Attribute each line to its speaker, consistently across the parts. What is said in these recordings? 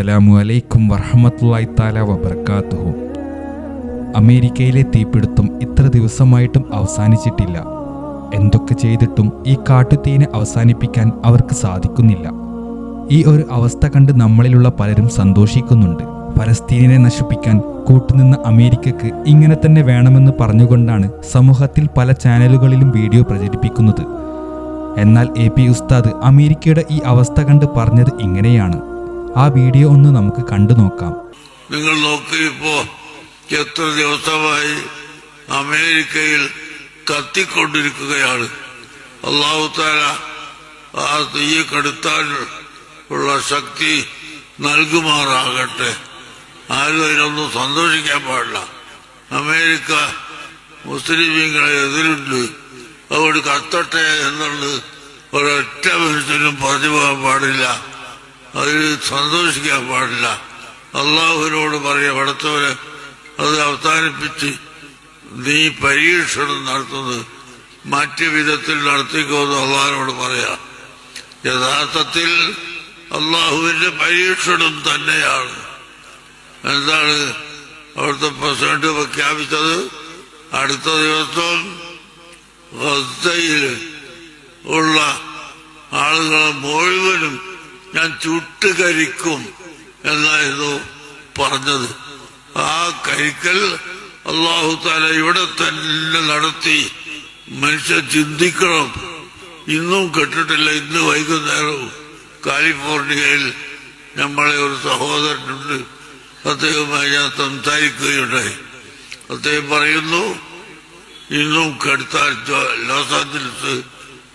Speaker 1: അസ്സലാമു അലൈക്കും വറഹമത്തല്ലായി താല വബർക്കാത്തുഹു അമേരിക്കയിലെ തീപിടുത്തം ഇത്ര ദിവസമായിട്ടും അവസാനിച്ചിട്ടില്ല. എന്തൊക്കെ ചെയ്തിട്ടും ഈ കാട്ടുതീനെ അവസാനിപ്പിക്കാൻ അവർക്ക് സാധിക്കുന്നില്ല. ഈ ഒരു അവസ്ഥ കണ്ട് നമ്മളിലുള്ള പലരും സന്തോഷിക്കുന്നുണ്ട്. പലസ്തീനെ നശിപ്പിക്കാൻ കൂട്ടുനിന്ന അമേരിക്കക്ക് ഇങ്ങനെ തന്നെ വേണമെന്ന് പറഞ്ഞുകൊണ്ടാണ് സമൂഹത്തിൽ പല ചാനലുകളിലും വീഡിയോ പ്രചരിപ്പിക്കുന്നത്. എന്നാൽ എ പി ഉസ്താദ് അമേരിക്കയുടെ ഈ അവസ്ഥ കണ്ട് പറഞ്ഞത് ഇങ്ങനെയാണ്. ആ വീഡിയോ ഒന്ന് നമുക്ക് കണ്ടു നോക്കാം.
Speaker 2: നിങ്ങൾ നോക്ക് ഇപ്പോ എത്ര ദിവസമായി അമേരിക്കയിൽ കത്തിക്കൊണ്ടിരിക്കുകയാണ്. അള്ളാഹു താല ആ തീയെ കെടുത്താൻ ഉള്ള ശക്തി നൽകുമാറാകട്ടെ. ആരും അതിനൊന്നും സന്തോഷിക്കാൻ പാടില്ല. അമേരിക്ക മുസ്ലിമീങ്ങളെ എതിരുണ്ട്. അവിടെ കത്തട്ടെ എന്നുള്ളത് ഒരൊറ്റ മനുഷ്യനും പറഞ്ഞു പോകാൻ പാടില്ല. അതിൽ സന്തോഷിക്കാൻ പാടില്ല. അള്ളാഹുവിനോട് പറയാ പടത്തവര് അത് അവസാനിപ്പിച്ച് നീ പരീക്ഷണം നടത്തുന്നത് മറ്റു വിധത്തിൽ നടത്തിക്കോന്ന് അള്ളാഹിനോട് പറയാ. യഥാർത്ഥത്തിൽ അള്ളാഹുവിന്റെ പരീക്ഷണം തന്നെയാണ്. എന്താണ് അവിടുത്തെ പ്രസിഡന്റ് പ്രഖ്യാപിച്ചത്? അടുത്ത ദിവസം ഉള്ള ആളുകളെ മുഴുവനും ഞാൻ ചുട്ടുകരിക്കും എന്നായിരുന്നു പറഞ്ഞത്. ആ കരിക്കൽ അള്ളാഹു താല ഇവിടെ തന്നെ നടത്തി. മനുഷ്യ ചിന്തിക്കണം. ഇന്നും കെട്ടിട്ടില്ല ഇന്ന് വൈകുന്നേരവും. കാലിഫോർണിയയിൽ നമ്മളെ ഒരു സഹോദരനുണ്ട്. അദ്ദേഹവുമായി ഞാൻ സംസാരിക്കുകയുണ്ടായി. അദ്ദേഹം പറയുന്നു ഇന്നും കെടുത്താൻ ജോ- ലോസ് ആഞ്ചലസ്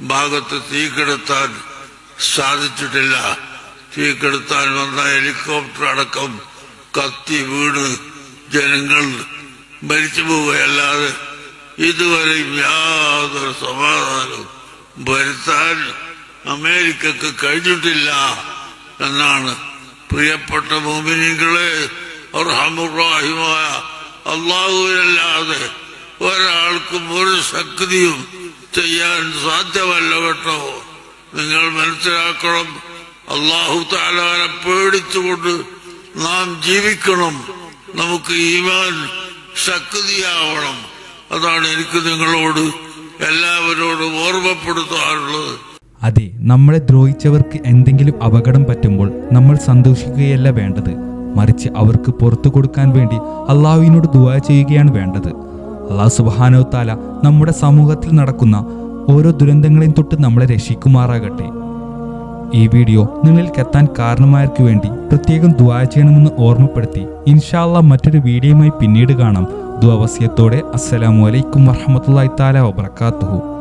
Speaker 2: ഭാഗത്ത് തീ കെടുത്താൻ സാധിച്ചിട്ടില്ല. തീക്കെടുത്താൻ വന്ന ഹെലികോപ്റ്റർ അടക്കം കത്തി വീണ് ജനങ്ങൾ മരിച്ചു പോവുകയല്ലാതെ ഇതുവരെയും യാതൊരു സമാധാനവും വരുത്താൻ അമേരിക്കക്ക് കഴിഞ്ഞിട്ടില്ല എന്നാണ് പ്രിയപ്പെട്ട മോമിനികളെ അർഹമുറാഹിമായ അള്ളാഹുവിനല്ലാതെ ഒരാൾക്കും ഒരു ശക്തിയും ചെയ്യാൻ സാധ്യമല്ല കേട്ടോ. നിങ്ങൾ മനസ്സിലാക്കണം. അള്ളാഹു താലാനെ പേടിച്ചുകൊണ്ട് നാം ജീവിക്കണം. നമുക്ക് ഈമാൻ ശക്തിയാവണം. അതാണ് എനിക്ക് നിങ്ങളോട് എല്ലാവരോടും ഓർമ്മപ്പെടുത്താറുള്ളത്
Speaker 1: അതെ നമ്മളെ ദ്രോഹിച്ചവർക്ക് എന്തെങ്കിലും അപകടം പറ്റുമ്പോൾ നമ്മൾ സന്തോഷിക്കുകയല്ല വേണ്ടത്. മറിച്ച് അവർക്ക് പുറത്തു കൊടുക്കാൻ വേണ്ടി അള്ളാഹുവിനോട് ദുവാ ചെയ്യുകയാണ് വേണ്ടത്. അള്ളാഹു സുബാനോ താല നമ്മുടെ സമൂഹത്തിൽ നടക്കുന്ന ഓരോ ദുരന്തങ്ങളെയും തൊട്ട് നമ്മളെ രക്ഷിക്കുമാറാകട്ടെ. ഈ വീഡിയോ നിങ്ങളിലേക്ക് എത്താൻ കാരണമായവർക്ക് വേണ്ടി പ്രത്യേകം ദുവാ ചെയ്യണമെന്ന് ഓർമ്മപ്പെടുത്തി ഇൻഷാല്ല മറ്റൊരു വീഡിയോയുമായി പിന്നീട് കാണാം. ദുവസ്യത്തോടെ അസ്സലാമു അലൈക്കും വറഹമത്തല്ലാ താല വബർക്കാത്തുഹു